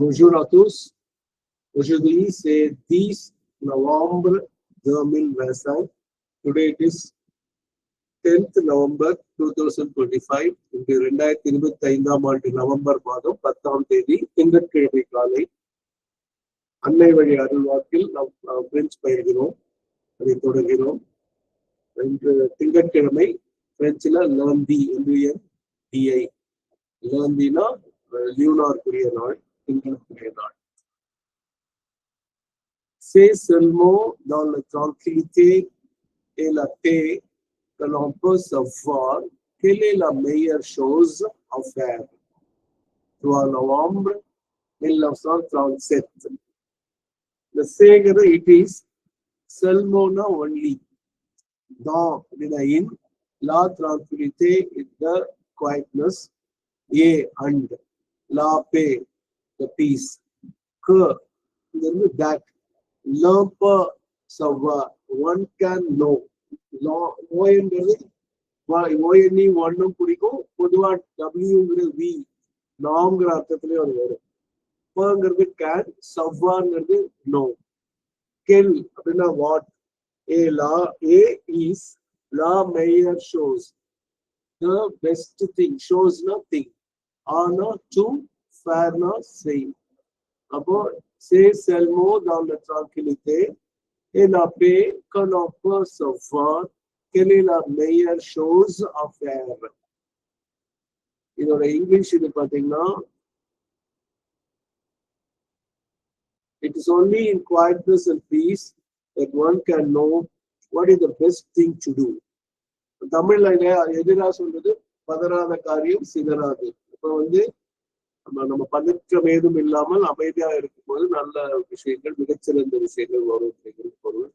Bonjour à tous. Aujourd'hui, c'est 10 novembre 2025. Today it is 10th November 2025. இன்று ரெண்டாயிரத்தி இருபத்தி ஐந்தாம் ஆண்டு நவம்பர் மாதம் பத்தாம் தேதி திங்கட்கிழமை காலை அன்னை வழி அருள்வாக்கில் நாம் பிரெஞ்சு பயிர்கிறோம் அதை தொடர்கிறோம் இன்று திங்கட்கிழமை பிரெஞ்சில் லேர்ந்தி என்று என் டிஐ லேர்ந்தினா லியூனார்க்குரிய நாள் C'est seulement dans la tranquillité et la paix que l'on peut savoir quelle est la meilleure chose à faire. 3 novembre 1937. The Sagar it is Salmona only. Dans l'inaïn, la tranquillité et la quietness, et la paix the peace. Que, that, lampa savoir, one can know. ஓஎன்றது ஓஎன்இ ஒன்னும் பிடிக்கும் பொதுவா டபிள்யூங்கிறது we நாம்ங்கிற அர்த்தத்திலே அது வரும் பங்கிறது can சவ்வாங்கிறது நோ கெல் அப்படின்னா வாட் ஏ லா ஏ இஸ் லா மேயர் ஷோஸ் த பெஸ்ட் திங் ஷோஸ்னா திங் ஆனா டு ஃபேர்னா செய் அப்போ சே செல்மோ dans la tranquillité et la paix que l'on peut savoir quelle est la meilleure chose à faire. இதோட இங்கிலீஷ் இது பாத்தீங்கன்னா it is only in quietness and peace that one can know what is the best thing to do தமிழ்ல எதிராக சொல்றது? பதறாத காரியம் சிதறாது. இப்ப வந்து நம்ம நம்ம பதற்றம் ஏதும் இல்லாமல் அமைதியா இருக்கும்போது நல்ல விஷயங்கள் மிகச்சிறந்த விஷயங்கள் வரும் அப்படிங்கிறது பொருள்.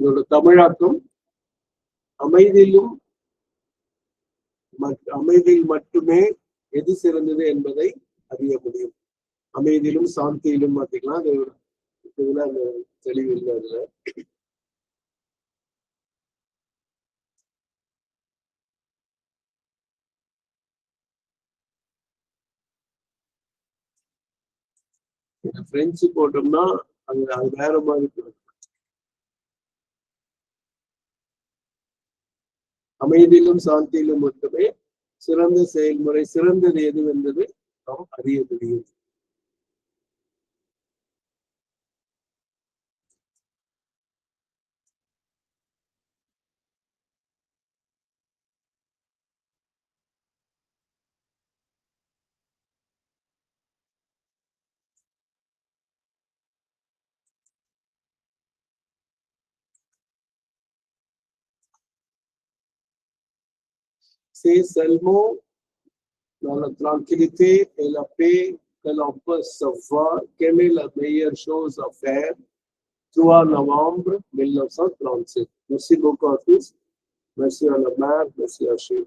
இதோட தமிழாக்கம் அமைதியிலும் அமைதியில் மட்டுமே எது சிறந்தது என்பதை அறிய முடியும். அமைதியிலும் சாந்தியிலும் பார்த்தீங்கன்னா அது இதுல அந்த தெளிவு இல்லை அதுல. பிரெஞ்சு போட்டோம்னா அது அது வேற மாதிரி போடும் அமைதியிலும் சாந்தியிலும் மட்டுமே சிறந்த செயல்முறை சிறந்தது எது என்பது நாம் அறிய முடியும். C'est seulement dans la tranquillité et la paix que l'on peut savoir quelle est la meilleure chose à faire 3 novembre 1937. Merci beaucoup à tous. Merci à la mère, merci à Chez.